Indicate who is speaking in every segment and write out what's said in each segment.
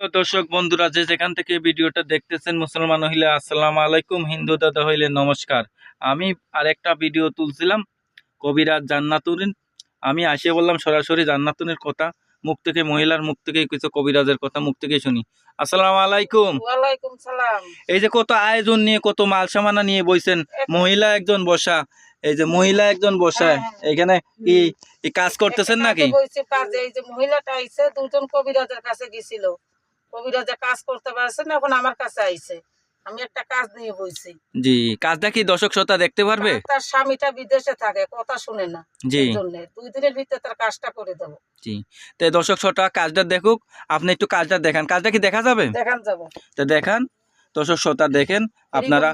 Speaker 1: দর্শক বন্ধুরা যে যেখান থেকে ভিডিওটা দেখতেছেন মুসলমান হইলে আসসালামু আলাইকুম হিন্দু দাদা হইলে নমস্কার। আমি আরেকটা ভিডিও তুলছিলাম কবিরাজ জান্নাতুরিন আমি আসিয়ে বললাম সরাসরি জান্নাতুনের কথা মুখ থেকে মহিলার মুখ থেকে কিছু কবিরাজের কথা মুখ থেকে শুনি। আসসালামু আলাইকুম। এই যে কত আয়োজন নিয়ে কত মাল সামানা নিয়ে বইছেন মহিলা একজন বসা এই যে মহিলা একজন বসা
Speaker 2: হ্যাঁ, হ্যাঁ।
Speaker 1: এখানে কি কাজ করতেছেন নাকি?
Speaker 2: মহিলাটা আইছে দুজন কবিরাজের কাছে গেছিল। কবিরাজে কাজ করতে পারছে না এখন আমার কাছে আইছে। আমি একটা কাজ নিয়ে বইছি।
Speaker 1: জি কাজটা কি দর্শক শ্রোতা দেখতে পারবে?
Speaker 2: তার স্বামীটা বিদেশে থাকে কথা শুনে না।
Speaker 1: জি।
Speaker 2: দুই দিনের ভিতরে তার কাজটা করে দেবো।
Speaker 1: জি। তো দর্শক শ্রোতা কাজটা দেখুক আপনি একটু কাজটা দেখান। কাজটা কি দেখা যাবে?
Speaker 2: দেখান যাব।
Speaker 1: তো দেখান। দর্শক শ্রোতা দেখেন আপনারা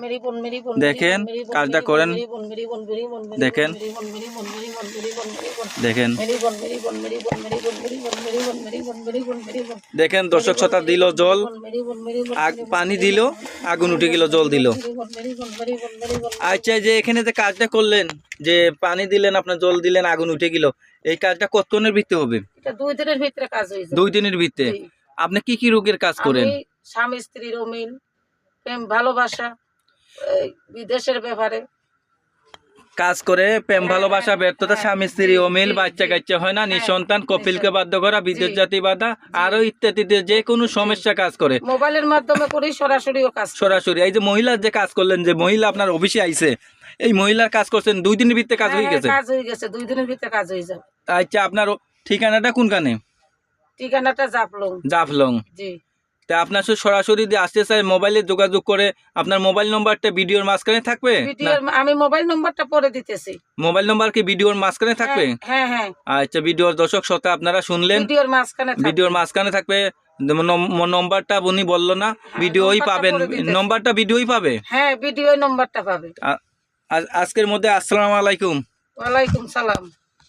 Speaker 1: দেখেন কাজটা করেন। দেখেন। দেখেন। দেখেন দর্শক শ্রোতা দিল জল। আগ পানি দিল আগুন উঠে গেল জল দিল। আচ্ছা যে এখানে যে কাজটা করলেন যে পানি দিলেন আপনার জল দিলেন আগুন উঠে গেল এই কাজটা কতক্ষণের ভিত্তি হবে?
Speaker 2: দুই দিনের ভিত্তি
Speaker 1: দুই দিনের
Speaker 2: ভিতরে
Speaker 1: আপনি কি কি রোগের কাজ করেন?
Speaker 2: স্বামী স্ত্রী রমিল প্রেম ভালোবাসা বিদেশের ব্যাপারে।
Speaker 1: কাজ করে প্রেম ভালোবাসা ব্যর্থতা
Speaker 2: হ্যাঁ,
Speaker 1: স্বামী স্ত্রী অমিল বাচ্চা কাচ্চা হয় না
Speaker 2: হ্যাঁ,
Speaker 1: নিঃসন্তান কপিলকে বাধ্য করা বিদেশ
Speaker 2: জি।
Speaker 1: জাতি বাধা আরও ইত্যাদিতে যে কোনো সমস্যা কাজ করে।
Speaker 2: মোবাইলের মাধ্যমে করি সরাসরিও কাজ
Speaker 1: সরাসরি এই যে মহিলার যে কাজ করলেন যে মহিলা আপনার অফিসে আইছে এই মহিলার কাজ করছেন দুই দিনের ভিত্তিতে কাজ হয়ে
Speaker 2: হ্যাঁ,
Speaker 1: গেছে?
Speaker 2: কাজ হয়ে গেছে দুই দিনের ভিতরে কাজ হয়ে যাবে।
Speaker 1: আচ্ছা আপনার ঠিকানাটা কোনখানে?
Speaker 2: ঠিকানাটা জাপলং
Speaker 1: জাফলং।
Speaker 2: জি।
Speaker 1: তা আপনার সাথে সরাসরি দিয়ে আসতে চাই মোবাইলে যোগাযোগ করে আপনার মোবাইল নম্বরটা ভিডিওর মাঝখানে থাকবে?
Speaker 2: আমি মোবাইল নম্বরটা পরে দিতেছি।
Speaker 1: মোবাইল নম্বর কি ভিডিওর মাঝখানে থাকবে?
Speaker 2: হ্যাঁ হ্যাঁ
Speaker 1: আচ্ছা ভিডিওর দর্শক শ্রোতা আপনারা শুনলেন।
Speaker 2: ভিডিওর মাঝখানে থাকবে।
Speaker 1: ভিডিওর মাঝখানে থাকবে। নম্বরটা উনি বলল না ভিডিওই পাবেন। নম্বরটা ভিডিওই পাবে?
Speaker 2: হ্যাঁ ভিডিও নম্বরটা পাবে।
Speaker 1: আজ- আজকের মধ্যে আসসালামু আলাইকুম।
Speaker 2: ওয়ালাইকুম সালাম।